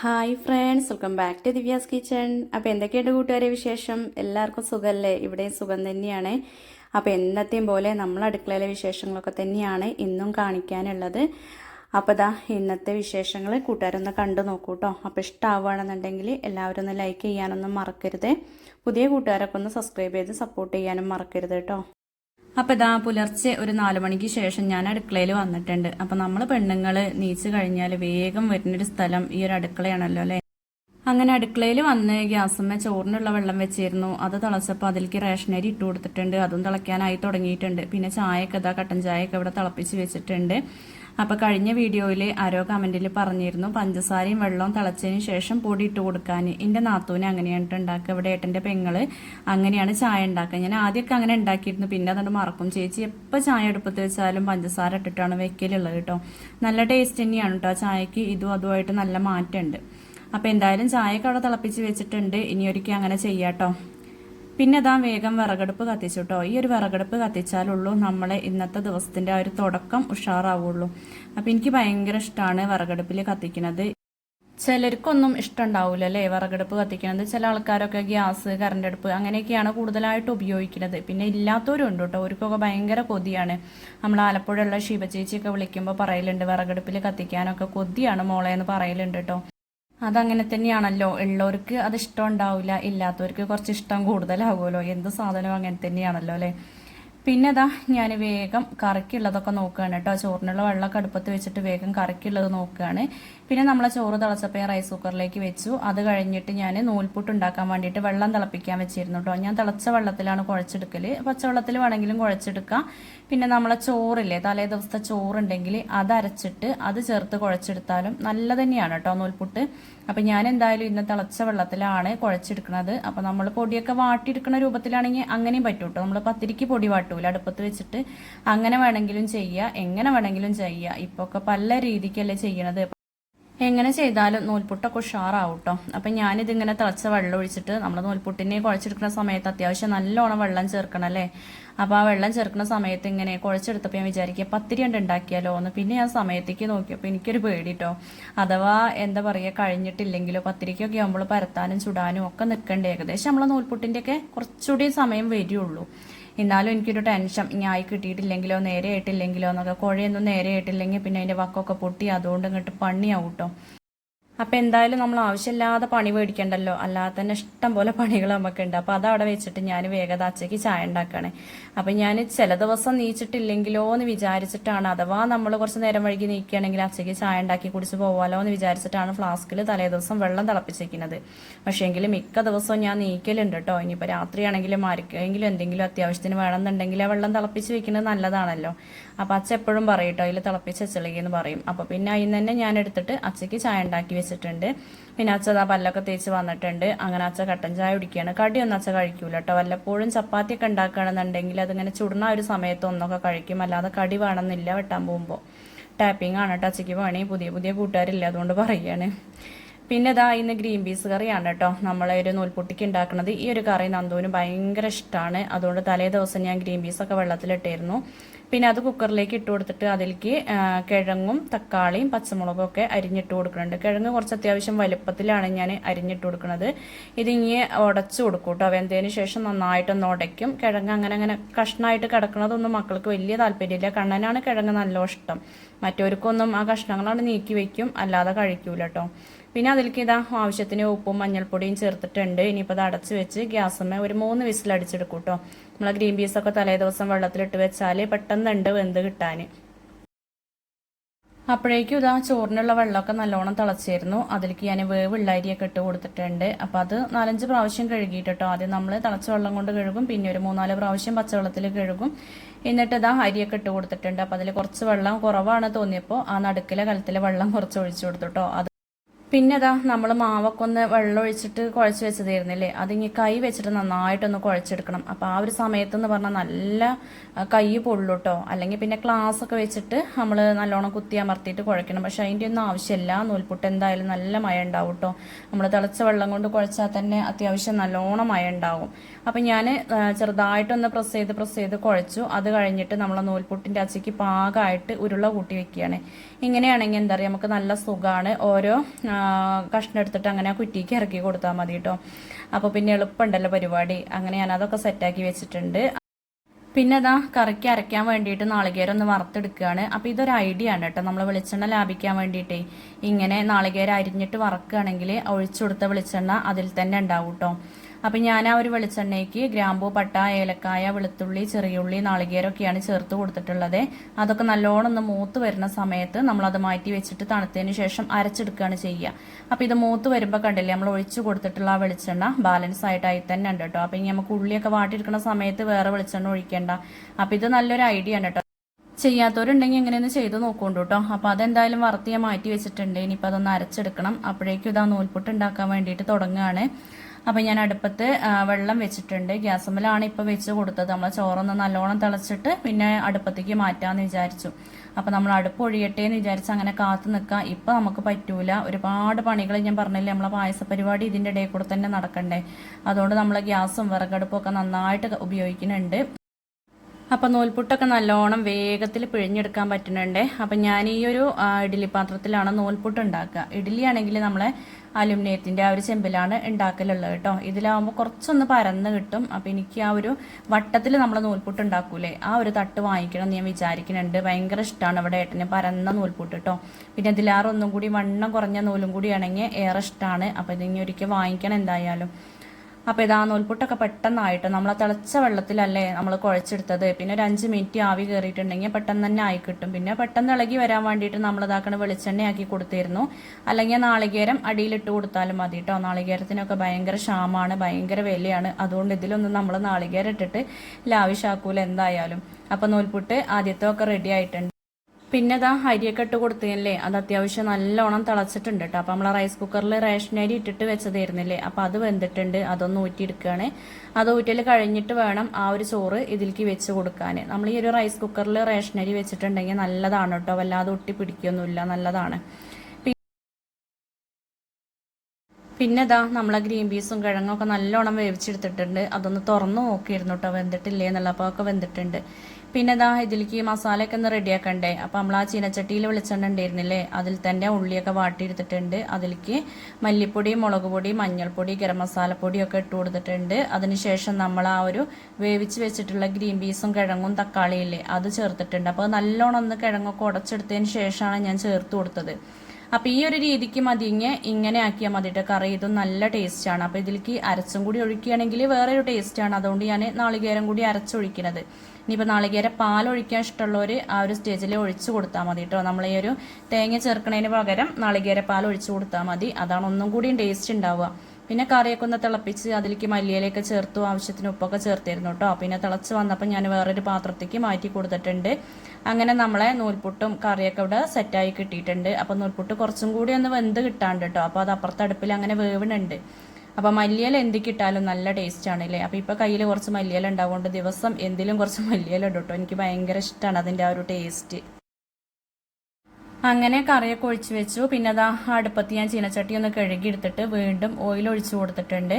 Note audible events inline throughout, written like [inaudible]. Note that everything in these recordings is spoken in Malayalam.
Hi friends welcome back to Divya's kitchen അപ്പോൾ എന്തൊക്കെയുണ്ട് കൂട്ടുകാരെ വിശേഷം? എല്ലാവർക്കും സുഖമല്ലേ ഇവിടെയും സുഖം തന്നെയാണ്. അപ്പോൾ എന്നത്തെയും പോലെ നമ്മൾ അടുക്കളയിലെ വിശേഷങ്ങളൊക്കെ തന്നെയാണ് ഇന്നും കാണിക്കാനുള്ളത്. അപ്പോൾ ദാ ഇന്നത്തെ വിശേഷങ്ങൾ കൂട്ടുകാരൊന്ന് കണ്ടു നോക്കൂ കേട്ടോ അപ്പോൾ ഇഷ്ടമാവുകയാണെന്നുണ്ടെങ്കിൽ എല്ലാവരും ഒന്ന് ലൈക്ക് ചെയ്യാനൊന്നും മറക്കരുത്. പുതിയ കൂട്ടുകാരൊക്കെ ഒന്ന് സബ്സ്ക്രൈബ് ചെയ്ത് സപ്പോർട്ട് ചെയ്യാനും മറക്കരുത് കേട്ടോ അപ്പോൾ ഇതാ പുലർച്ചെ ഒരു നാല് മണിക്ക് ശേഷം ഞാൻ അടുക്കളയിൽ വന്നിട്ടുണ്ട്. അപ്പോൾ നമ്മൾ പെണ്ണുങ്ങൾ നീച്ച് കഴിഞ്ഞാൽ വേഗം വരുന്നൊരു സ്ഥലം ഈ ഒരു അടുക്കളയാണല്ലോ അല്ലേ? അങ്ങനെ അടുക്കളയിൽ വന്ന് ഗ്യാസമ്മ ചോറിനുള്ള വെള്ളം വെച്ചിരുന്നു. അത് തിളച്ചപ്പോൾ അതിലേക്ക് റേഷനരി ഇട്ട് കൊടുത്തിട്ടുണ്ട്. അതും തിളയ്ക്കാനായി തുടങ്ങിയിട്ടുണ്ട്. പിന്നെ ചായയൊക്കെ ഇതാ കട്ടൻ ചായയൊക്കെ ഇവിടെ തിളപ്പിച്ച് വെച്ചിട്ടുണ്ട്. അപ്പോൾ കഴിഞ്ഞ വീഡിയോയിൽ ആരോ കമന്റിൽ പറഞ്ഞിരുന്നു പഞ്ചസാരയും വെള്ളവും തിളച്ചതിന് ശേഷം പൊടി ഇട്ട് കൊടുക്കാൻ. എന്റെ നാത്തൂനെ അങ്ങനെയാണ് ഉണ്ടാക്കുക. ഇവിടെ ഏട്ടന്റെ പെങ്ങൾ അങ്ങനെയാണ് ചായ ഉണ്ടാക്കുക. ഞാൻ ആദ്യമൊക്കെ അങ്ങനെ ഉണ്ടാക്കിയിരുന്നു. പിന്നെ അതുകൊണ്ട് മറക്കും. ചേച്ചി എപ്പോൾ ചായ അടുപ്പത്ത് വെച്ചാലും പഞ്ചസാര ഇട്ടിട്ടാണ് വെക്കലുള്ളത് കേട്ടോ നല്ല ടേസ്റ്റ് തന്നെയാണ് കേട്ടോ ചായക്ക്. ഇതും അതുമായിട്ട് നല്ല മാറ്റമുണ്ട്. അപ്പോൾ എന്തായാലും ചായയൊക്കെ അവിടെ തിളപ്പിച്ച് വെച്ചിട്ടുണ്ട്. ഇനി ഒരിക്കൽ അങ്ങനെ ചെയ്യാട്ടോ പിന്നെ അതാ വേഗം വിറകടുപ്പ് കത്തിച്ചു കേട്ടോ ഈ ഒരു വിറകടുപ്പ് കത്തിച്ചാലുള്ളൂ നമ്മളെ ഇന്നത്തെ ദിവസത്തിന്റെ ആ ഒരു തുടക്കം ഉഷാറാവുള്ളൂ. അപ്പം എനിക്ക് ഭയങ്കര ഇഷ്ടമാണ് വിറകടുപ്പിൽ കത്തിക്കുന്നത്. ചിലർക്കൊന്നും ഇഷ്ടമുണ്ടാവില്ല അല്ലേ വിറകടുപ്പ് കത്തിക്കുന്നത്? ചില ആൾക്കാരൊക്കെ ഗ്യാസ് കറണ്ട് അടുപ്പ് അങ്ങനെയൊക്കെയാണ് കൂടുതലായിട്ട് ഉപയോഗിക്കുന്നത്. പിന്നെ ഇല്ലാത്തവരും ഉണ്ട് കേട്ടോ. അവർക്കൊക്കെ ഭയങ്കര കൊതിയാണ്. നമ്മൾ ആലപ്പുഴയുള്ള ശിവചേച്ചിയൊക്കെ വിളിക്കുമ്പോൾ പറയലുണ്ട് വിറകടുപ്പിൽ കത്തിക്കാനൊക്കെ കൊതിയാണ് മോളെ എന്ന് പറയലുണ്ട് കേട്ടോ. അതങ്ങനെ തന്നെയാണല്ലോ ഉള്ളവർക്ക് അത് ഇഷ്ടം ഉണ്ടാവില്ല ഇല്ലാത്തവർക്ക് കുറച്ച് ഇഷ്ടം കൂടുതലാകുമല്ലോ. എന്ത് സാധനവും അങ്ങനെ തന്നെയാണല്ലോ അല്ലേ? പിന്നെ ഇതാ ഞാൻ വേഗം കറിക്കുള്ളതൊക്കെ നോക്കുകയാണ് കേട്ടോ. ചോറിനുള്ള വെള്ളമൊക്കെ അടുപ്പത്ത് വെച്ചിട്ട് വേഗം കറിക്കുള്ളത് നോക്കുകയാണ്. പിന്നെ നമ്മളെ ചോറ് തിളച്ചപ്പോൾ റൈസ് കുക്കറിലേക്ക് വെച്ചു. അത് കഴിഞ്ഞിട്ട് ഞാൻ നൂൽപുട്ട് ഉണ്ടാക്കാൻ വേണ്ടിയിട്ട് വെള്ളം തിളപ്പിക്കാൻ വെച്ചിരുന്നു കേട്ടോ ഞാൻ തിളച്ച വെള്ളത്തിലാണ് കുഴച്ചെടുക്കൽ പച്ചവെള്ളത്തിൽ വേണമെങ്കിലും കുഴച്ചെടുക്കാം. പിന്നെ നമ്മളെ ചോറില്ലേ തലേ ദിവസത്തെ ചോറുണ്ടെങ്കിൽ അത് അരച്ചിട്ട് അത് ചേർത്ത് കുഴച്ചെടുത്താലും നല്ല തന്നെയാണ് കേട്ടോ നൂൽപുട്ട്. അപ്പം ഞാൻ എന്തായാലും ഇന്ന് തിളച്ച വെള്ളത്തിലാണ് കുഴച്ചെടുക്കുന്നത് അപ്പം നമ്മൾ പൊടിയൊക്കെ വാട്ടിയെടുക്കുന്ന രൂപത്തിലാണെങ്കിൽ അങ്ങനെയും പറ്റും കേട്ടോ നമ്മൾ പത്തിരിക്ക് പൊടി വാട്ടൂല. അടുപ്പത്ത് വെച്ചിട്ട് അങ്ങനെ വേണമെങ്കിലും ചെയ്യുക എങ്ങനെ വേണമെങ്കിലും ചെയ്യുക ഇപ്പോൾ ഒക്കെ പല രീതിക്കല്ലേ ചെയ്യണത്. എങ്ങനെ ചെയ്താലും നൂൽപുട്ടൊക്കെ ഉഷാറാവും കേട്ടോ അപ്പം ഞാനിതിങ്ങനെ തിളച്ച വെള്ളം ഒഴിച്ചിട്ട് നമ്മൾ നൂൽപുട്ടിനെ കുഴച്ചെടുക്കുന്ന സമയത്ത് അത്യാവശ്യം നല്ലോണം വെള്ളം ചേർക്കണം അല്ലേ? അപ്പോൾ ആ വെള്ളം ചേർക്കുന്ന സമയത്ത് ഇങ്ങനെ കുഴച്ചെടുത്തപ്പോൾ ഞാൻ വിചാരിക്കുക പത്തിരി കണ്ട് ഉണ്ടാക്കിയാലോ? എന്ന് പിന്നെ ഞാൻ സമയത്തേക്ക് നോക്കിയപ്പോൾ എനിക്കൊരു പേടി കേട്ടോ അഥവാ എന്താ പറയുക കഴിഞ്ഞിട്ടില്ലെങ്കിലോ പത്തിരിക്കൊക്കെ ആകുമ്പോൾ പരത്താനും ചുടാനും ഒക്കെ നിൽക്കേണ്ട ഏകദേശം നമ്മളെ നൂൽപുട്ടിന്റെയൊക്കെ കുറച്ചുകൂടി സമയം വരുള്ളൂ. എന്നാലും എനിക്കൊരു ടെൻഷൻ ഇനി ആയി കിട്ടിയിട്ടില്ലെങ്കിലോ നേരെ ആയിട്ടില്ലെങ്കിലോ എന്നൊക്കെ. കുഴയൊന്നും നേരെ ആയിട്ടില്ലെങ്കിൽ പിന്നെ അതിന്റെ വക്കൊക്കെ പൊട്ടി. അതുകൊണ്ട് ഇങ്ങോട്ട് പണിയാവും കേട്ടോ അപ്പം എന്തായാലും നമ്മൾ ആവശ്യമില്ലാതെ പണി മേടിക്കണ്ടല്ലോ. അല്ലാതെ തന്നെ ഇഷ്ടം പോലെ പണികൾ നമുക്കുണ്ട് അപ്പോൾ അതവിടെ വെച്ചിട്ട് ഞാൻ വേഗത അച്ചയ്ക്ക് ചായ ഉണ്ടാക്കുകയാണ് അപ്പോൾ ഞാൻ ചില ദിവസം നീച്ചിട്ടില്ലെങ്കിലോ എന്ന് വിചാരിച്ചിട്ടാണ്. അഥവാ നമ്മൾ കുറച്ച് നേരം വഴുകി നീക്കുകയാണെങ്കിൽ അച്ചയ്ക്ക് ചായ ഉണ്ടാക്കി കുടിച്ച് പോവാലോ എന്ന് വിചാരിച്ചിട്ടാണ് ഫ്ലാസ്കിൽ തലേ ദിവസം വെള്ളം തിളപ്പിച്ചിരിക്കുന്നത് പക്ഷേ എങ്കിലും മിക്ക ദിവസവും ഞാൻ നീക്കലുണ്ട് കേട്ടോ ഇനിയിപ്പോൾ രാത്രിയാണെങ്കിലും ആർക്കെങ്കിലും എന്തെങ്കിലും അത്യാവശ്യത്തിന് വേണമെന്നുണ്ടെങ്കിൽ ആ വെള്ളം തിളപ്പിച്ച് വെക്കുന്നത് നല്ലതാണല്ലോ. അപ്പോൾ അച്ഛ എപ്പോഴും പറയും കേട്ടോ അതിൽ തിളപ്പിച്ച് വെച്ചില്ലെങ്കിൽ പറയും. അപ്പോൾ പിന്നെ അതിൽ തന്നെ ഞാൻ എടുത്തിട്ട് അച്ചയ്ക്ക് ചായ ഉണ്ടാക്കി വെച്ചിട്ടുണ്ട് പിന്നെ അച്ഛ ആ പല്ലൊക്കെ തേച്ച് വന്നിട്ടുണ്ട്. അങ്ങനെ അച്ഛ കട്ടൻ ചായ കുടിക്കുകയാണ് കടിയൊന്നും അച്ഛ കഴിക്കൂല കേട്ടോ വല്ലപ്പോഴും ചപ്പാത്തിയൊക്കെ ഉണ്ടാക്കുകയാണെന്നുണ്ടെങ്കിൽ അതിങ്ങനെ ചുടുന്ന ഒരു സമയത്ത് ഒന്നൊക്കെ കഴിക്കും. അല്ലാതെ കടി വേണമെന്നില്ല വെട്ടാൻ പോകുമ്പോൾ. ടാപ്പിംഗ് ആണ് കേട്ടോ അച്ഛയ്ക്ക് വേണേ പുതിയ പുതിയ കൂട്ടുകാരില്ല അതുകൊണ്ട് പറയുകയാണ് പിന്നെ ഇതാ ഇന്ന് ഗ്രീൻ പീസ് കറിയാണ് കേട്ടോ നമ്മളെ ഒരു നൂൽപുട്ടിക്ക് ഉണ്ടാക്കുന്നത്. ഈ ഒരു കറി നന്ദുവിന് ഭയങ്കര ഇഷ്ടമാണ്. അതുകൊണ്ട് തലേ ദിവസം ഞാൻ ഗ്രീൻ പീസൊക്കെ വെള്ളത്തിലിട്ടായിരുന്നു പിന്നെ അത് കുക്കറിലേക്ക് ഇട്ട് കൊടുത്തിട്ട് അതിലേക്ക് കിഴങ്ങും തക്കാളിയും പച്ചമുളകും ഒക്കെ അരിഞ്ഞിട്ട് കൊടുക്കുന്നുണ്ട്. കിഴങ്ങ് കുറച്ച് അത്യാവശ്യം വലുപ്പത്തിലാണ് ഞാൻ അരിഞ്ഞിട്ട് കൊടുക്കുന്നത്. ഇതിങ്ങനെ ഉടച്ചു കൊടുക്കും കേട്ടോ വെന്തതിന് ശേഷം നന്നായിട്ടൊന്ന് ഉടയ്ക്കും. കിഴങ്ങ് അങ്ങനെ അങ്ങനെ കഷ്ണമായിട്ട് കിടക്കുന്നതൊന്നും മക്കൾക്ക് വലിയ താല്പര്യമില്ല. കണ്ണനാണ് കിഴങ്ങ് നല്ല ഇഷ്ടം. മറ്റവർക്കൊന്നും ആ കഷ്ണങ്ങളാണ് നീക്കി വെക്കും അല്ലാതെ കഴിക്കൂല കേട്ടോ പിന്നെ അതിലേക്ക് ഇതാ ആവശ്യത്തിന് ഉപ്പും മഞ്ഞൾപ്പൊടിയും ചേർത്തിട്ടുണ്ട്. ഇനിയിപ്പോൾ അത് അടച്ച് വെച്ച് ഗ്യാസമ്മ ഒരു മൂന്ന് വിസിൽ അടിച്ചെടുക്കും കേട്ടോ നമ്മൾ ഗ്രീൻ പീസൊക്കെ തലേ ദിവസം വെള്ളത്തിലിട്ട് വെച്ചാൽ പെട്ടെന്നുണ്ട് വെന്ത് കിട്ടാൻ അപ്പോഴേക്കും ഇതാ ചോറിനുള്ള വെള്ളമൊക്കെ നല്ലോണം തിളച്ചിരുന്നു. അതിലേക്ക് ഞാൻ വേവുള്ള അരിയൊക്കെ ഇട്ട് കൊടുത്തിട്ടുണ്ട്. അപ്പം അത് നാലഞ്ച് പ്രാവശ്യം കഴുകിയിട്ടോ ആദ്യം നമ്മൾ തിളച്ച വെള്ളം കൊണ്ട് കഴുകും. പിന്നെ ഒരു മൂന്നാൽ പ്രാവശ്യം പച്ചവെള്ളത്തിൽ കഴുകും. എന്നിട്ട് ഇതാ അരിയൊക്കെ ഇട്ട് കൊടുത്തിട്ടുണ്ട്. അപ്പോൾ അതിൽ കുറച്ച് വെള്ളം കുറവാണ് തോന്നിയപ്പോൾ ആ നടുക്കിലെ കലത്തിലെ വെള്ളം കുറച്ച് ഒഴിച്ചു കൊടുത്തിട്ടോ. അത് പിന്നെ അതാ നമ്മൾ മാവൊക്കെ ഒന്ന് വെള്ളം ഒഴിച്ചിട്ട് കുഴച്ച് വെച്ചതായിരുന്നില്ലേ? അതിങ്ങി കൈ വെച്ചിട്ട് നന്നായിട്ടൊന്ന് കുഴച്ചെടുക്കണം. അപ്പോൾ ആ ഒരു സമയത്ത് പറഞ്ഞാൽ നല്ല കൈ പൊള്ളൂട്ടോ അല്ലെങ്കിൽ പിന്നെ ക്ലാസ് ഒക്കെ വെച്ചിട്ട് നമ്മൾ നല്ലോണം കുത്തി അമർത്തിയിട്ട് കുഴക്കണം. പക്ഷെ അതിന്റെ ഒന്നും ആവശ്യമില്ല നൂൽപുട്ട് എന്തായാലും നല്ല മഴ ഉണ്ടാവും കേട്ടോ നമ്മൾ തിളച്ച വെള്ളം കൊണ്ട് കുഴച്ചാൽ തന്നെ അത്യാവശ്യം നല്ലോണം മഴ ഉണ്ടാവും. അപ്പം ഞാൻ ചെറുതായിട്ടൊന്ന് പ്രസ് ചെയ്ത് പ്രസ് ചെയ്ത് കുഴച്ചു. അത് കഴിഞ്ഞിട്ട് നമ്മൾ നൂൽപുട്ടിന്റെ അച്ചയ്ക്ക് പാകമായിട്ട് ഉരുള കൂട്ടി വെക്കുകയാണ്. ഇങ്ങനെയാണെങ്കിൽ എന്താ പറയുക നമുക്ക് നല്ല സുഖമാണ് ഓരോ കഷ്ണം എടുത്തിട്ട് അങ്ങനെ കുറ്റിക്ക് ഇറക്കി കൊടുത്താൽ മതി കേട്ടോ അപ്പോൾ പിന്നെ എളുപ്പമുണ്ടല്ലോ പരിപാടി. അങ്ങനെ ഞാൻ അതൊക്കെ സെറ്റാക്കി വെച്ചിട്ടുണ്ട്. പിന്നെ അതാ കറിക്ക് അരയ്ക്കാൻ വേണ്ടിയിട്ട് നാളികേരം ഒന്ന് വറുത്തെടുക്കുകയാണ്. അപ്പോൾ ഇതൊരു ഐഡിയ ആണ് കേട്ടോ നമ്മൾ വെളിച്ചെണ്ണ ലാഭിക്കാൻ വേണ്ടിയിട്ടേ ഇങ്ങനെ നാളികേരം അരിഞ്ഞിട്ട് വറക്കുകയാണെങ്കിൽ ഒഴിച്ചു കൊടുത്ത വെളിച്ചെണ്ണ അതിൽ തന്നെ ഉണ്ടാവും കേട്ടോ അപ്പം ഞാൻ ആ ഒരു വെളിച്ചെണ്ണയ്ക്ക് ഗ്രാമ്പൂ പട്ട ഏലക്കായ വെളുത്തുള്ളി ചെറിയുള്ളി നാളികേരമൊക്കെയാണ് ചേർത്ത് കൊടുത്തിട്ടുള്ളത്. അതൊക്കെ നല്ലോണം ഒന്ന് മൂത്ത് വരുന്ന സമയത്ത് നമ്മൾ നമ്മളത് മാറ്റി വെച്ചിട്ട് തണുത്തതിന് ശേഷം അരച്ചെടുക്കുകയാണ് ചെയ്യുക. അപ്പം ഇത് മൂത്ത് വരുമ്പോൾ കണ്ടില്ലേ നമ്മൾ ഒഴിച്ചു കൊടുത്തിട്ടുള്ള ആ വെളിച്ചെണ്ണ ബാലൻസ് ആയിട്ടായി തന്നെ ഉണ്ട് കേട്ടോ. അപ്പം ഇനി നമുക്ക് ഉള്ളിയൊക്കെ വാട്ടിയെടുക്കുന്ന സമയത്ത് വേറെ വെളിച്ചെണ്ണ ഒഴിക്കേണ്ട. അപ്പം ഇത് നല്ലൊരു ഐഡിയ ആണ് കേട്ടോ. ചെയ്യാത്തവരുണ്ടെങ്കിൽ എങ്ങനെയൊന്ന് ചെയ്ത് നോക്കുന്നുണ്ട് കേട്ടോ. അപ്പോൾ അതെന്തായാലും വറുത്ത് മാറ്റി വെച്ചിട്ടുണ്ട്. ഇനിയിപ്പോൾ അതൊന്ന് അരച്ചെടുക്കണം. അപ്പോഴേക്കും ഇതാ നൂൽപുട്ട് ഉണ്ടാക്കാൻ വേണ്ടിയിട്ട് തുടങ്ങുകയാണ്. അപ്പം ഞാൻ അടുപ്പത്ത് വെള്ളം വെച്ചിട്ടുണ്ട്. ഗ്യാസ് അമ്മലാണ് ഇപ്പോൾ വെച്ച് കൊടുത്തത്. നമ്മൾ ചോറൊന്ന് നല്ലോണം തിളച്ചിട്ട് പിന്നെ അടുപ്പത്തേക്ക് മാറ്റാമെന്ന് വിചാരിച്ചു. അപ്പം നമ്മൾ അടുപ്പ് ഒഴിയട്ടെ എന്ന് വിചാരിച്ച് അങ്ങനെ കാത്തു നിൽക്കാം. ഇപ്പം നമുക്ക് പറ്റൂല. ഒരുപാട് പണികൾ ഞാൻ പറഞ്ഞില്ലേ നമ്മളെ പായസ പരിപാടി ഇതിന്റെ ഇടയിൽ കൂടെ തന്നെ നടക്കണ്ടേ? അതുകൊണ്ട് നമ്മൾ ഗ്യാസും വിറകടുപ്പും ഒക്കെ നന്നായിട്ട് ഉപയോഗിക്കുന്നുണ്ട്. അപ്പം നൂൽപുട്ടൊക്കെ നല്ലോണം വേഗത്തിൽ പിഴിഞ്ഞെടുക്കാൻ പറ്റുന്നുണ്ട്. അപ്പം ഞാൻ ഈ ഒരു ഇഡ്ഡലി പാത്രത്തിലാണ് നൂൽപുട്ട് ഉണ്ടാക്കുക. ഇഡ്ഡലി ആണെങ്കിൽ നമ്മളെ അലുമിനിയത്തിന്റെ ആ ഒരു ചെമ്പിലാണ് ഉണ്ടാക്കലുള്ളത് കേട്ടോ. ഇതിലാവുമ്പോൾ കുറച്ചൊന്ന് പരന്ന് കിട്ടും. അപ്പം എനിക്ക് ആ ഒരു വട്ടത്തിൽ നമ്മൾ നൂൽപുട്ട് ഉണ്ടാക്കൂലേ? ആ ഒരു തട്ട് വാങ്ങിക്കണം എന്ന് ഞാൻ വിചാരിക്കുന്നുണ്ട്. ഭയങ്കര ഇഷ്ടമാണ് ഇവിടെ ഏട്ടന് പരന്ന നൂൽപുട്ട് കേട്ടോ. പിന്നെ ഇതിലാറൊന്നും കൂടി വണ്ണം കുറഞ്ഞ നൂലും കൂടി ആണെങ്കിൽ ഏറെ ഇഷ്ടമാണ് അപ്പം ഇതിനി ഒരിക്കൽ വാങ്ങിക്കണം എന്തായാലും. അപ്പോൾ ഇതാ നൂൽപുട്ടൊക്കെ പെട്ടെന്നായിട്ട് നമ്മൾ ആ തിളച്ച വെള്ളത്തിലല്ലേ നമ്മൾ കുഴച്ചെടുത്തത്. പിന്നെ ഒരു അഞ്ച് മിനിറ്റ് ആവി കയറിയിട്ടുണ്ടെങ്കിൽ പെട്ടെന്ന് തന്നെ ആയി കിട്ടും. പിന്നെ പെട്ടെന്ന് ഇളകി വരാൻ വേണ്ടിയിട്ട് നമ്മൾ ഇതാക്കണ വെളിച്ചെണ്ണയാക്കി കൊടുത്തിരുന്നു. അല്ലെങ്കിൽ നാളികേരം അടിയിലിട്ട് കൊടുത്താലും മതി കേട്ടോ നാളികേരത്തിനൊക്കെ ഭയങ്കര ക്ഷാമാണ് ഭയങ്കര വിലയാണ്. അതുകൊണ്ട് ഇതിലൊന്നും നമ്മൾ നാളികേരം ഇട്ടിട്ട് ലാവിഷാക്കൂല എന്തായാലും. അപ്പോൾ നൂൽപുട്ട് ആദ്യത്തെ ഒക്കെ റെഡി ആയിട്ടുണ്ട്. പിന്നെ ഇതാ അരിയൊക്കെ ഇട്ട് കൊടുത്തേനല്ലേ അത് അത്യാവശ്യം നല്ലോണം തിളച്ചിട്ടുണ്ട് കേട്ടോ അപ്പോൾ നമ്മൾ റൈസ് കുക്കറിൽ റേഷൻ അരി ഇട്ടിട്ട് വെച്ചതായിരുന്നില്ലേ? അപ്പോൾ അത് വെന്തിട്ടുണ്ട്. അതൊന്ന് ഊറ്റിയെടുക്കുകയാണ് അത് ഊറ്റൽ കഴിഞ്ഞിട്ട് വേണം ആ ഒരു ചോറ് ഇതിലേക്ക് വെച്ച് കൊടുക്കാൻ നമ്മൾ ഈ ഒരു റൈസ് കുക്കറിൽ റേഷൻ അരി വെച്ചിട്ടുണ്ടെങ്കിൽ നല്ലതാണ് കേട്ടോ വല്ലാതെ ഒട്ടി പിടിക്കൊന്നുമില്ല. നല്ലതാണ്. പിന്നെ ഇതാ നമ്മളെ ഗ്രീൻ പീസും കിഴങ്ങും ഒക്കെ നല്ലോണം വേവിച്ചെടുത്തിട്ടുണ്ട്. അതൊന്ന് തുറന്നു നോക്കിയിരുന്നു കേട്ടോ വെന്തിട്ടില്ലേ എന്നുള്ള അപ്പോൾ ഒക്കെ വെന്തിട്ടുണ്ട്. പിന്നെ ഇതാ ഇതിലേക്ക് മസാലയൊക്കെ ഒന്ന് റെഡിയാക്കണ്ടേ അപ്പം നമ്മൾ ആ ചീനച്ചട്ടിയിൽ വെളിച്ചെണ്ണ ഉണ്ടായിരുന്നില്ലേ? അതിൽ തന്നെ ഉള്ളിയൊക്കെ വാട്ടിയെടുത്തിട്ടുണ്ട്. അതിലേക്ക് മല്ലിപ്പൊടി മുളക് പൊടി മഞ്ഞൾപ്പൊടി ഗരം മസാലപ്പൊടിയൊക്കെ ഇട്ട് കൊടുത്തിട്ടുണ്ട്. അതിനുശേഷം നമ്മൾ ആ ഒരു വേവിച്ച് വെച്ചിട്ടുള്ള ഗ്രീൻ പീസും കിഴങ്ങും തക്കാളിയില്ലേ അത് ചേർത്തിട്ടുണ്ട്. അപ്പോൾ നല്ലോണം ഒന്ന് കിഴങ്ങൊക്കെ ഉടച്ചെടുത്തതിന് ശേഷമാണ് ഞാൻ ചേർത്ത് കൊടുത്തത്. അപ്പോൾ ഈ ഒരു രീതിക്ക് മതിങ്ങ് ഇങ്ങനെ ആക്കിയാൽ മതിയിട്ട് കറി ഇതും നല്ല ടേസ്റ്റാണ് അപ്പോൾ ഇതിലേക്ക് അരച്ചും കൂടി ഒഴിക്കുകയാണെങ്കിൽ വേറൊരു ടേസ്റ്റാണ് അതുകൊണ്ട് ഞാൻ നാളികേരം കൂടി അരച്ചൊഴിക്കുന്നത് ഇനിയിപ്പോൾ നാളികേര പാൽ ഒഴിക്കാൻ ഇഷ്ടമുള്ളവർ ആ ഒരു സ്റ്റേജിൽ ഒഴിച്ചു കൊടുത്താൽ മതി കേട്ടോ നമ്മൾ ഈ ഒരു തേങ്ങ ചേർക്കുന്നതിന് പകരം നാളികേര പാൽ ഒഴിച്ചു കൊടുത്താൽ മതി. അതാണ് ഒന്നും കൂടിയും ടേസ്റ്റ് ഉണ്ടാവുക പിന്നെ കറിയൊക്കെ ഒന്ന് തിളപ്പിച്ച് അതിലേക്ക് മല്ലിയിലൊക്കെ ചേർത്തു ആവശ്യത്തിന് ഉപ്പൊക്കെ ചേർത്തിരുന്നു കേട്ടോ പിന്നെ തിളച്ച് വന്നപ്പോൾ ഞാൻ വേറൊരു പാത്രത്തേക്ക് മാറ്റി കൊടുത്തിട്ടുണ്ട്. അങ്ങനെ നമ്മളെ നൂൽപുട്ടും കറിയൊക്കെ ഇവിടെ സെറ്റായി കിട്ടിയിട്ടുണ്ട്. അപ്പോൾ നൂൽപുട്ട് കുറച്ചും കൂടി ഒന്ന് വെന്ത് കിട്ടാണ്ട് കേട്ടോ അപ്പോൾ അത് അപ്പുറത്തെ അടുപ്പിൽ അങ്ങനെ വേവണുണ്ട്. അപ്പോൾ മല്ലിയില എന്തിക്കിട്ടാലും നല്ല ടേസ്റ്റ് ആണ് അല്ലേ അപ്പോൾ ഇപ്പോൾ കയ്യിൽ കുറച്ച് മല്ലിയില ഉണ്ടാവുകൊണ്ട് ദിവസം എന്തിലും കുറച്ച് മല്ലിയില ഇടും കേട്ടോ എനിക്ക് ഭയങ്കര ഇഷ്ടമാണ് അതിന്റെ ആ ഒരു ടേസ്റ്റ് അങ്ങനെ കറിയൊക്കെ ഒഴിച്ച് വെച്ചു. പിന്നെ അതാ അടുപ്പത്ത് ഞാൻ ചീനച്ചട്ടി ഒന്ന് കഴുകി എടുത്തിട്ട് വീണ്ടും ഓയിൽ ഒഴിച്ചു കൊടുത്തിട്ടുണ്ട്.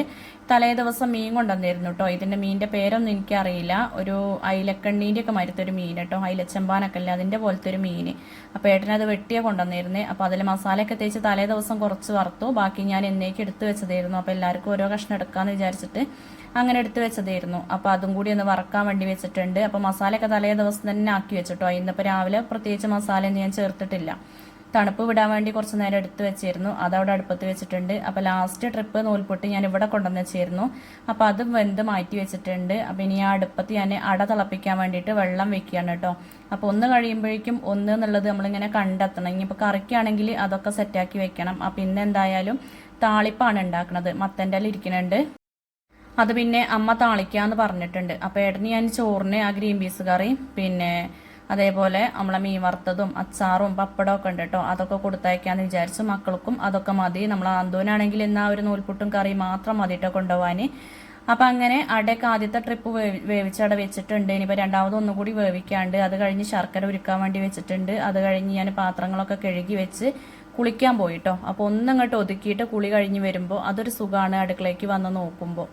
തലേ ദിവസം മീൻ കൊണ്ടുവന്നിരുന്നു കേട്ടോ ഇതിന്റെ മീനിന്റെ പേരൊന്നും എനിക്കറിയില്ല. ഒരു അയിലക്കണ്ണീന്റെ ഒക്കെ മരുത്തൊരു മീൻ കേട്ടോ അയിലച്ചമ്പാനൊക്കെ അല്ലേ? അതിന്റെ പോലത്തെ ഒരു മീൻ. അപ്പോൾ ഏട്ടനത് വെട്ടിയ കൊണ്ടുവന്നിരുന്നേ. അപ്പോൾ അതിൽ മസാലയൊക്കെ തേച്ച് തലേ ദിവസം കുറച്ച് വറുത്തു. ബാക്കി ഞാൻ എന്നേക്ക് എടുത്തു വെച്ചതായിരുന്നു. അപ്പോൾ എല്ലാവർക്കും ഓരോ കഷ്ണം എടുക്കാന്ന് വിചാരിച്ചിട്ട് അങ്ങനെ എടുത്തു വെച്ചതായിരുന്നു. അപ്പോൾ അതും കൂടി ഒന്ന് വറക്കാൻ വേണ്ടി വെച്ചിട്ടുണ്ട്. അപ്പോൾ മസാലയൊക്കെ തലേ ദിവസം തന്നെ ആക്കി വെച്ചിട്ടോ? ഇന്നിപ്പോൾ രാവിലെ പ്രത്യേകിച്ച് മസാലയൊന്നും ഞാൻ ചേർത്തിട്ടില്ല. തണുപ്പ് വിടാൻ വേണ്ടി കുറച്ച് നേരം എടുത്ത് വെച്ചിരുന്നു. അതവിടെ അടുപ്പത്ത് വെച്ചിട്ടുണ്ട്. അപ്പോൾ ലാസ്റ്റ് ട്രിപ്പ് നൂൽപൊട്ട് ഞാൻ ഇവിടെ കൊണ്ടുവന്ന് വെച്ചിരുന്നു. അപ്പോൾ അതും വെന്ത് മാറ്റി വെച്ചിട്ടുണ്ട്. അപ്പോൾ ഇനി ആ അടുപ്പത്ത് ഞാൻ അട തിളപ്പിക്കാൻ വേണ്ടിയിട്ട് വെള്ളം വെക്കുകയാണ് കേട്ടോ. അപ്പോൾ ഒന്ന് കഴിയുമ്പോഴേക്കും ഒന്ന് എന്നുള്ളത് നമ്മളിങ്ങനെ കണ്ടെത്തണം. ഇനിയിപ്പോൾ കറിക്കാണെങ്കിൽ അതൊക്കെ സെറ്റാക്കി വെക്കണം. അപ്പോൾ ഇന്ന് എന്തായാലും താളിപ്പാണ് ഉണ്ടാക്കുന്നത് മത്തന്റെ ഇരിക്കുന്നുണ്ട്. അത് പിന്നെ അമ്മ താളിക്കാന്ന് പറഞ്ഞിട്ടുണ്ട്. അപ്പോൾ ഏട്ടന് ഞാൻ ചോറിന് ആ ഗ്രീൻ പീസ് കറി പിന്നെ അതേപോലെ നമ്മളെ മീൻ വറുത്തതും അച്ചാറും പപ്പടവും ഒക്കെ ഉണ്ട് കേട്ടോ അതൊക്കെ കൊടുത്തയക്കാന്ന് വിചാരിച്ചു മക്കൾക്കും അതൊക്കെ മതി. നമ്മൾ ആന്തോനാണെങ്കിൽ ഇന്ന് ആ ഒരു നൂൽപുട്ടും കറി മാത്രം മതി കേട്ടോ കൊണ്ടുപോകാൻ അപ്പം അങ്ങനെ അടയൊക്കെ ആദ്യത്തെ ട്രിപ്പ് വേവിച്ചട വെച്ചിട്ടുണ്ട്. ഇനിയിപ്പോൾ രണ്ടാമത് ഒന്നുകൂടി വേവിക്കാണ്ട് അത് കഴിഞ്ഞ് ശർക്കര ഉരുക്കാൻ വേണ്ടി വെച്ചിട്ടുണ്ട്. അത് കഴിഞ്ഞ് ഞാൻ പാത്രങ്ങളൊക്കെ കഴുകി വെച്ച് കുളിക്കാൻ പോയിട്ടോ അപ്പോൾ ഒന്നങ്ങോട്ട് ഒതുക്കിയിട്ട് കുളി കഴിഞ്ഞ് വരുമ്പോൾ അതൊരു സുഖമാണ് അടുക്കളയ്ക്ക് വന്ന് നോക്കുമ്പോൾ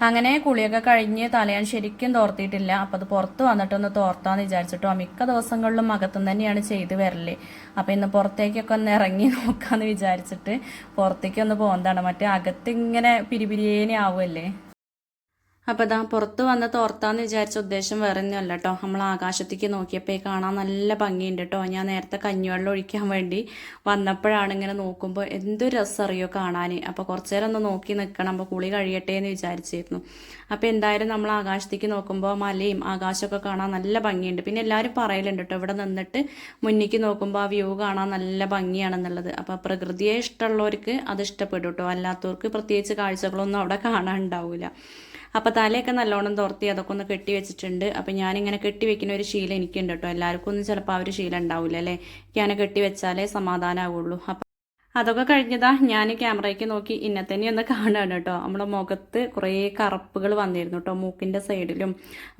അങ്ങനെ കുളിയൊക്കെ കഴിഞ്ഞ് തലയാൻ ശരിക്കും തോർത്തിയിട്ടില്ല. അപ്പം അത് പുറത്ത് വന്നിട്ടൊന്ന് തോർത്താന്ന് വിചാരിച്ചിട്ടോ. മിക്ക ദിവസങ്ങളിലും അകത്തും തന്നെയാണ് ചെയ്ത് വരൽ. അപ്പം ഇന്ന് പുറത്തേക്കൊക്കെ ഒന്ന് ഇറങ്ങി [laughs] നോക്കാന്ന് വിചാരിച്ചിട്ട് പുറത്തേക്കൊന്ന് പോകുന്നതാണ് മറ്റേ അകത്ത് ഇങ്ങനെ പിരിപിരിയേനെ ആവുമല്ലേ അപ്പോൾ ഇതാ പുറത്ത് വന്ന് തോർത്താന്ന് വിചാരിച്ച ഉദ്ദേശം വേറെ ഒന്നുമല്ല കേട്ടോ നമ്മൾ ആകാശത്തേക്ക് നോക്കിയപ്പോൾ കാണാൻ നല്ല ഭംഗിയുണ്ട് കേട്ടോ ഞാൻ നേരത്തെ കഞ്ഞിവെള്ളം ഒഴിക്കാൻ വേണ്ടി വന്നപ്പോഴാണ് ഇങ്ങനെ നോക്കുമ്പോൾ എന്തൊരു രസം അറിയോ കാണാൻ അപ്പോൾ കുറച്ച് നേരം ഒന്ന് നോക്കി നിൽക്കണം അപ്പോൾ കുളി കഴിയട്ടെ എന്ന് വിചാരിച്ചിരുന്നു. അപ്പോൾ എന്തായാലും നമ്മൾ ആകാശത്തേക്ക് നോക്കുമ്പോൾ മലയും ആകാശമൊക്കെ കാണാൻ നല്ല ഭംഗിയുണ്ട്. പിന്നെ എല്ലാവരും പറയലുണ്ട് കേട്ടോ ഇവിടെ നിന്നിട്ട് മുന്നിക്ക് നോക്കുമ്പോൾ ആ വ്യൂ കാണാൻ നല്ല ഭംഗിയാണെന്നുള്ളത്. അപ്പോൾ പ്രകൃതിയെ ഇഷ്ടമുള്ളവർക്ക് അത് ഇഷ്ടപ്പെടും കേട്ടോ അല്ലാത്തവർക്ക് പ്രത്യേകിച്ച് കാഴ്ചകളൊന്നും അവിടെ കാണാനുണ്ടാവില്ല അപ്പോൾ തലയൊക്കെ നല്ലോണം തുറത്തി അതൊക്കെ ഒന്ന് കെട്ടി വെച്ചിട്ടുണ്ട്. അപ്പോൾ ഞാനിങ്ങനെ കെട്ടി വെക്കുന്ന ഒരു ശീലം എനിക്കുണ്ട് കേട്ടോ. എല്ലാവർക്കും ഒന്നും ചിലപ്പോൾ ആ ഒരു ശീലം ഉണ്ടാവില്ല അല്ലേ? ഞാൻ കെട്ടി വെച്ചാലേ സമാധാനമാവുള്ളൂ അപ്പം അതൊക്കെ കഴിഞ്ഞതാ ഞാൻ ക്യാമറയ്ക്ക് നോക്കി ഇന്നെ തന്നെ ഒന്ന് കാണുകയാണ് കേട്ടോ. നമ്മുടെ മുഖത്ത് കുറേ കറുപ്പുകൾ വന്നിരുന്നു കേട്ടോ. മൂക്കിന്റെ സൈഡിലും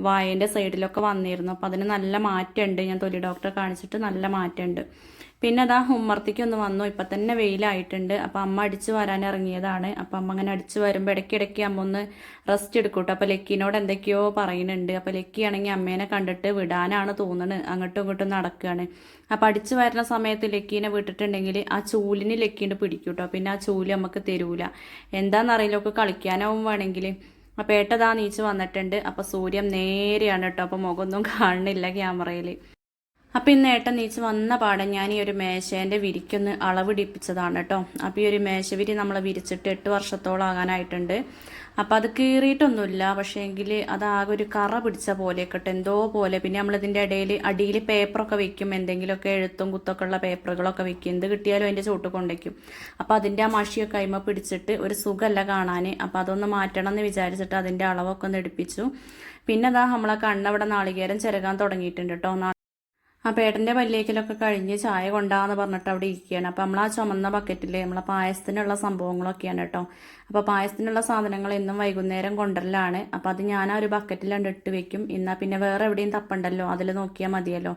വായന്റെ സൈഡിലൊക്കെ വന്നിരുന്നു. അപ്പോൾ അതിന് നല്ല മാറ്റമുണ്ട്. ഞാൻ തൊലി ഡോക്ടറെ കാണിച്ചിട്ട് നല്ല മാറ്റമുണ്ട്. പിന്നെ അതാ ഉമ്മർത്തിക്ക് ഒന്ന് വന്നു. ഇപ്പം തന്നെ വെയിലായിട്ടുണ്ട്. അപ്പം അമ്മ അടിച്ചു വരാൻ ഇറങ്ങിയതാണ്. അപ്പം അമ്മ അങ്ങനെ അടിച്ചു വരുമ്പോൾ ഇടയ്ക്കിടയ്ക്ക് അമ്മ ഒന്ന് റെസ്റ്റ് എടുക്കൂട്ടോ. അപ്പൊ ലക്കിനോട് എന്തൊക്കെയോ പറയുന്നുണ്ട്. അപ്പോൾ ലക്കിയാണെങ്കിൽ അമ്മേനെ കണ്ടിട്ട് വിടാനാണ് തോന്നുന്നത് അങ്ങോട്ടും ഇങ്ങോട്ടും നടക്കുകയാണ് അപ്പം അടിച്ചു വരുന്ന സമയത്ത് ലക്കീനെ വിട്ടിട്ടുണ്ടെങ്കിൽ ആ ചൂലിന് ലക്കീണ്ട് പിടിക്കൂട്ടോ. പിന്നെ ആ ചൂൽ നമുക്ക് തരൂല. എന്താണെന്നറിയില്ല ഒക്കെ കളിക്കാനാവും വേണമെങ്കിൽ അപ്പം ഏട്ടതാ നീച്ച് വന്നിട്ടുണ്ട്. അപ്പം സൂര്യൻ നേരെയാണ് കേട്ടോ. അപ്പം മുഖമൊന്നും കാണുന്നില്ല ക്യാമറയിൽ അപ്പം ഇന്ന് ഏട്ടൻ നീച്ച് വന്ന പാടെ ഞാൻ ഈ ഒരു മേശേന്റെ വിരിക്കൊന്ന് അളവ് ഇടിപ്പിച്ചതാണ് കേട്ടോ അപ്പോൾ ഈ ഒരു മേശവിരി നമ്മൾ വിരിച്ചിട്ട് എട്ട് വർഷത്തോളം ആകാനായിട്ടുണ്ട്. അപ്പം അത് കീറിയിട്ടൊന്നുമില്ല. പക്ഷേ എങ്കിൽ അതാകെ ഒരു കറ പിടിച്ച പോലെ പോലെയൊക്കെ എന്തോ പോലെ. പിന്നെ നമ്മളിതിന്റെ ഇടയിൽ അടിയിൽ പേപ്പറൊക്കെ വെക്കും. എന്തെങ്കിലുമൊക്കെ എഴുത്തും കുത്തൊക്കെ ഉള്ള പേപ്പറുകളൊക്കെ വെക്കും. എന്ത് കിട്ടിയാലും അതിന്റെ ചൂട്ട് കൊണ്ടുവയ്ക്കും അപ്പോൾ അതിന്റെ ആ മഷിയൊക്കെ അയിമ പിടിച്ചിട്ട് ഒരു സുഖമല്ല കാണാൻ അപ്പോൾ അതൊന്ന് മാറ്റണം എന്ന് വിചാരിച്ചിട്ട് അതിന്റെ അളവൊക്കെ ഒന്ന് എടുപ്പിച്ചു. പിന്നെ അതാ നമ്മളെ കണ്ണവിടെ നാളികേരം ചിരകാൻ തുടങ്ങിയിട്ടുണ്ട് കേട്ടോ ആ പേട്ടന്റെ പല്ലേക്കലൊക്കെ കഴിഞ്ഞ് ചായ കൊണ്ടാന്ന് പറഞ്ഞിട്ട് അവിടെ ഇരിക്കുകയാണ്. അപ്പോൾ നമ്മൾ ആ ചുമന്ന ബക്കറ്റിൽ നമ്മളെ പായസത്തിനുള്ള സംഭവങ്ങളൊക്കെയാണ് കേട്ടോ. അപ്പോൾ പായസത്തിനുള്ള സാധനങ്ങൾ എന്നും വൈകുന്നേരം കൊണ്ടുവരലാണ്. അപ്പോൾ അത് ഞാൻ ആ ഒരു ബക്കറ്റിൽ ഇട്ട് വെക്കും. എന്നാൽ പിന്നെ വേറെ എവിടെയും തപ്പണ്ടല്ലോ? അതിൽ നോക്കിയാൽ മതിയല്ലോ.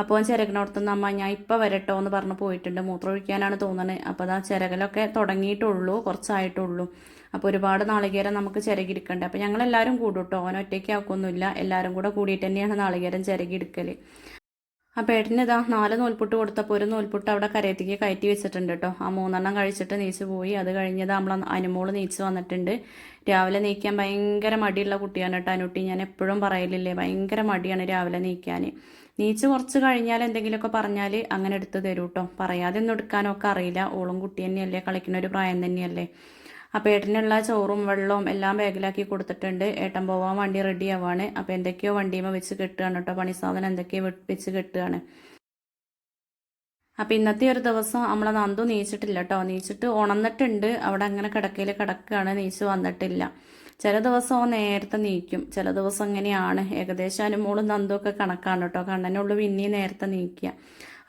അപ്പോൾ ചിരകിനോടത്തുനിന്ന് അമ്മ ഞാൻ ഇപ്പോൾ വരട്ടോ എന്ന് പറഞ്ഞ് പോയിട്ടുണ്ട്. മൂത്രമൊഴിക്കാനാണ് തോന്നുന്നത് അപ്പോൾ അതാ ചിരകലൊക്കെ തുടങ്ങിയിട്ടുള്ളൂ കുറച്ചായിട്ടുള്ളൂ. അപ്പോൾ ഒരുപാട് നാളികേരം നമുക്ക് ചിരകിരിക്കണ്ടേ അപ്പോൾ ഞങ്ങളെല്ലാവരും കൂടും കേട്ടോ. ഓൻ ഒറ്റയ്ക്ക് ആക്കൊന്നുമില്ല. എല്ലാവരും കൂടെ കൂടിയിട്ട് തന്നെയാണ് നാളികേരം ചിരകിയെടുക്കൽ ആ പേട്ടിന് ഇതാ നാല് നൂൽപുട്ട് കൊടുത്തപ്പോൾ ഒരു നൂൽപുട്ട് അവിടെ കരയത്തേക്ക് കയറ്റി വെച്ചിട്ടുണ്ട് കേട്ടോ ആ മൂന്നെണ്ണം കഴിച്ചിട്ട് നീച്ച് പോയി. അത് കഴിഞ്ഞത് നമ്മൾ അനുമോൾ നീച്ച് വന്നിട്ടുണ്ട്. രാവിലെ നീക്കാൻ ഭയങ്കര മടിയുള്ള കുട്ടിയാണ് കേട്ടോ അനുട്ടി. ഞാൻ എപ്പോഴും പറയലില്ലേ ഭയങ്കര മടിയാണ് രാവിലെ നീക്കാൻ നീച്ച് കുറച്ച് കഴിഞ്ഞാൽ എന്തെങ്കിലുമൊക്കെ പറഞ്ഞാൽ അങ്ങനെ എടുത്ത് തരൂ കേട്ടോ പറയാതെ ഒന്നും എടുക്കാനൊക്കെ അറിയില്ല. ഓളും കുട്ടി തന്നെയല്ലേ കളിക്കുന്ന ഒരു പ്രായം തന്നെയല്ലേ. അപ്പോൾ ഏട്ടനുള്ള ചോറും വെള്ളവും എല്ലാം ബാഗിലാക്കി കൊടുത്തിട്ടുണ്ട്. ഏട്ടൻ പോവാൻ വണ്ടി റെഡി ആവാണ്. അപ്പോൾ എന്തൊക്കെയോ വണ്ടിയുമ വെച്ച് കെട്ടുകയാണ് കേട്ടോ. പണി സാധനം എന്തൊക്കെയോ വെച്ച് കെട്ടുകയാണ്. അപ്പോൾ ഇന്നത്തെ ഒരു ദിവസം നമ്മൾ നന്ദു നീച്ചിട്ടില്ല കേട്ടോ. നീച്ചിട്ട് ഉണന്നിട്ടുണ്ട്. അവിടെ അങ്ങനെ കിടക്കയിൽ കിടക്കുകയാണ്. നീച്ച് വന്നിട്ടില്ല. ചില ദിവസം ഓ നേരത്തെ നീക്കും. ചില ദിവസം ഇങ്ങനെയാണ്. ഏകദേശം അനുമോളും നന്ദു ഒക്കെ കണക്കാണ് കേട്ടോ. കണ്ണനുള്ളു പിന്നെയും നേരത്തെ നീക്കുക.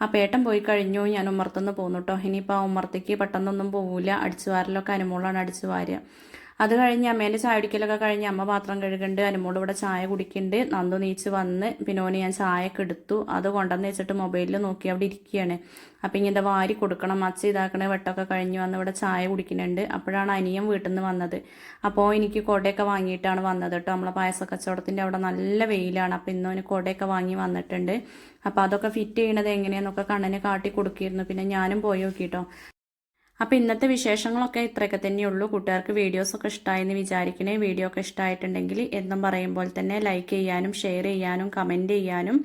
ആ പേട്ടൻ പോയി കഴിഞ്ഞു ഞാൻ ഉമ്മർത്തുനിന്ന് പോന്നു കേട്ടോ ഇനിയിപ്പോൾ ആ ഉമ്മർത്തേക്ക് പെട്ടെന്നൊന്നും പോവില്ല അടിച്ചു വാരലൊക്കെ അനുമോളാണ് അടിച്ചു വാരുക അത് കഴിഞ്ഞ് അമ്മേന്റെ ചായ കുടിക്കലൊക്കെ കഴിഞ്ഞ് അമ്മ പാത്രം കഴുകുന്നുണ്ട് അനുമോട് ഇവിടെ ചായ കുടിക്കുന്നുണ്ട് നന്ദു നീച്ച് വന്ന് പിന്നോനെ ഞാൻ ചായയൊക്കെ എടുത്തു. അത് കൊണ്ടുവന്ന് വെച്ചിട്ട് മൊബൈലിൽ നോക്കി അവിടെ ഇരിക്കുകയാണ്. അപ്പം ഇങ്ങനെ വാരി കൊടുക്കണം. അച്ഛ ഇതാക്കണേ വെട്ടമൊക്കെ കഴിഞ്ഞ് വന്ന് ഇവിടെ ചായ കുടിക്കുന്നുണ്ട്. അപ്പോഴാണ് അനിയൻ വീട്ടിൽ നിന്ന് വന്നത്. അപ്പോൾ എനിക്ക് കൊടയൊക്കെ വാങ്ങിയിട്ടാണ് വന്നത് കേട്ടോ. നമ്മളെ പായസ കച്ചവടത്തിന്റെ അവിടെ നല്ല വെയിലാണ്. അപ്പോൾ ഇന്നോന് കൊടയൊക്കെ വാങ്ങി വന്നിട്ടുണ്ട്. അപ്പോൾ അതൊക്കെ ഫിറ്റ് ചെയ്യണത് എങ്ങനെയാന്നൊക്കെ കണ്ണന് കാട്ടി കൊടുക്കിയിരുന്നു. പിന്നെ ഞാനും പോയി നോക്കിട്ടോ അപ്പോൾ ഇന്നത്തെ വിശേഷങ്ങളൊക്കെ ഇത്രയൊക്കെ തന്നെയുള്ളൂ കൂട്ടുകാർക്ക് വീഡിയോസൊക്കെ ഇഷ്ടമായെന്ന് വിചാരിക്കണേ. വീഡിയോ ഒക്കെ ഇഷ്ടമായിട്ടുണ്ടെങ്കിൽ എന്നും പറയുമ്പോൾ തന്നെ ലൈക്ക് ചെയ്യാനും ഷെയർ ചെയ്യാനും കമന്റ് ചെയ്യാനും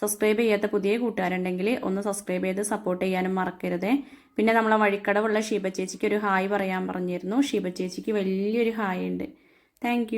സബ്സ്ക്രൈബ് ചെയ്യാത്ത പുതിയ കൂട്ടുകാരുണ്ടെങ്കിൽ ഒന്ന് സബ്സ്ക്രൈബ് ചെയ്ത് സപ്പോർട്ട് ചെയ്യാനും മറക്കരുതേ. പിന്നെ നമ്മളെ വഴിക്കടവുള്ള ഷീബ ചേച്ചിക്ക് ഒരു ഹായ് പറയാൻ പറഞ്ഞിരുന്നു. ഷീബ ചേച്ചിക്ക് വലിയൊരു ഹായ് ഉണ്ട്. താങ്ക്